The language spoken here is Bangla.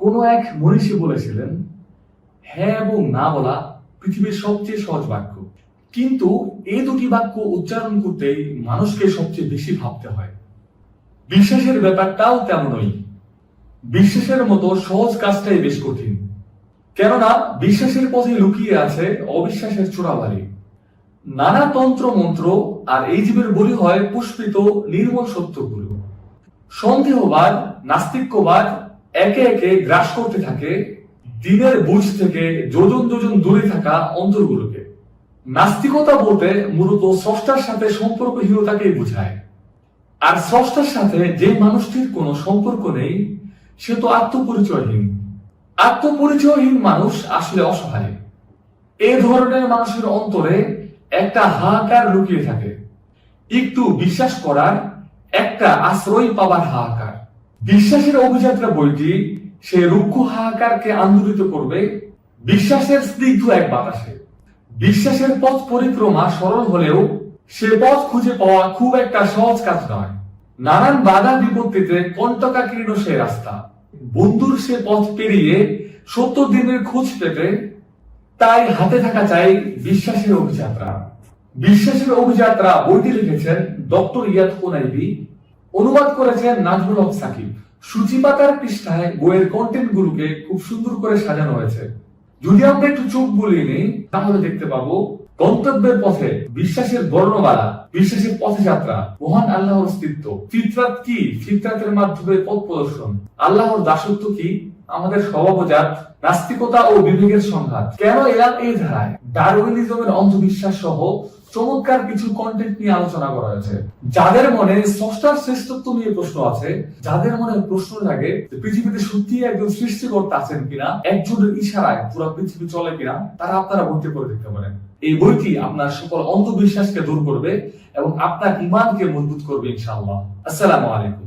কোন এক মনীষী বলেছিলেন হ্যাঁ এবং না বলা পৃথিবীর সবচেয়ে সহজ বাক্য। কিন্তু এই দুটি বাক্য উচ্চারণ করতেই মানুষকে সবচেয়ে বেশি ভাবতে হয়। বিশ্বাসের ব্যাপারটাও তেমনই। বিশ্বাসের মতো সহজ কাজটাই বেশ কঠিন। কেননা বিশ্বাসের পথে লুকিয়ে আছে অবিশ্বাসের চূড়াবাড়ি নানা তন্ত্র মন্ত্র আর এই জীবের বলি হয় পুষ্পিত, নির্মল সত্যগুলো। সন্দেহবাদ, নাস্তিক্যবাদ একে একে গ্রাস করতে থাকে দিনের বুঝ থেকে যোজন যোজন দূরে থাকা অন্তরগুলোকে। নাস্তিকতা বলতে মূলত স্রষ্টার সাথে সম্পর্কহীনতাকেই বোঝায়। আর স্রষ্টার সাথে যে মানুষটির কোনো সম্পর্ক নেই, সে তো আত্মপরিচয়হীন। আত্মপরিচয়হীন মানুষ আসলে অসহায়। এ ধরনের মানুষের অন্তরে একটা হাহাকার লুকিয়ে থাকে। একটু বিশ্বাস করার একটা আশ্রয় পাবার হাহাকার। বিশ্বাসের অভিযাত্রা বইটি সে রুক্ষ হাহাকারকে আন্দোলিত করবে। বিশ্বাসের স্নিগ্ধ এক বাতাসে। বিশ্বাসের পথ পরিক্রমা সরল হলেও সে পথ খুঁজে পাওয়া খুব একটা সহজ কাজ নয়। নানান বাধা বিপত্তিতে কণ্টকাকীর্ণ সে রাস্তা। বন্ধুর সে পথ পেরিয়ে সত্তর দিনের খোঁজ পেতে তাই হাতে থাকা চাই বিশ্বাসের অভিযাত্রা। বিশ্বাসের অভিযাত্রা বইটি লিখেছেন ডক্টর ইয়াদ কোনাইবি। অনুবাদ করেছেন নাজমুল হক সাকিব। সূচিপাতার পৃষ্ঠায় বইয়ের কন্টেন্ট গুলোকে খুব সুন্দর করে সাজানো হয়েছে। যদি আমরা একটু চোখ বুলিয়ে নিই, তাহলে দেখতে পাবো গন্তব্যের পথে বিশ্বাসের বর্ণমালা, বিশ্বাসের পথযাত্রা, মহান আল্লাহর অস্তিত্ব। ফিতরাত কি? ফিতরাতের মাধ্যমে পথ প্রদর্শন। আল্লাহর দাসত্ব কি? আমাদের স্বভাবজাত, নাস্তিকতা ও বিবেকের সংঘাত। কেন এলাম এই ধারায়? ডারউইনিজমের অন্ধবিশ্বাস সহ চমৎকার কিছু কন্টেন্ট নিয়ে আলোচনা করা হয়েছে। যাদের মনে স্রষ্টার শ্রেষ্ঠত্ব নিয়ে প্রশ্ন আছে, যাদের মনে প্রশ্ন জাগে পৃথিবীতে সত্যি একজন সৃষ্টিকর্তা আছেন কিনা, একজনের ইশারায় পুরো পৃথিবী চলে কিনা, তারা আপনারা ভর্তি করে দেখতে পারেন। এই বইটি আপনার সকল অন্ধবিশ্বাসকে দূর করবে এবং আপনার ইমানকে মজবুত করবে ইনশাআল্লাহ। আসসালামু আলাইকুম।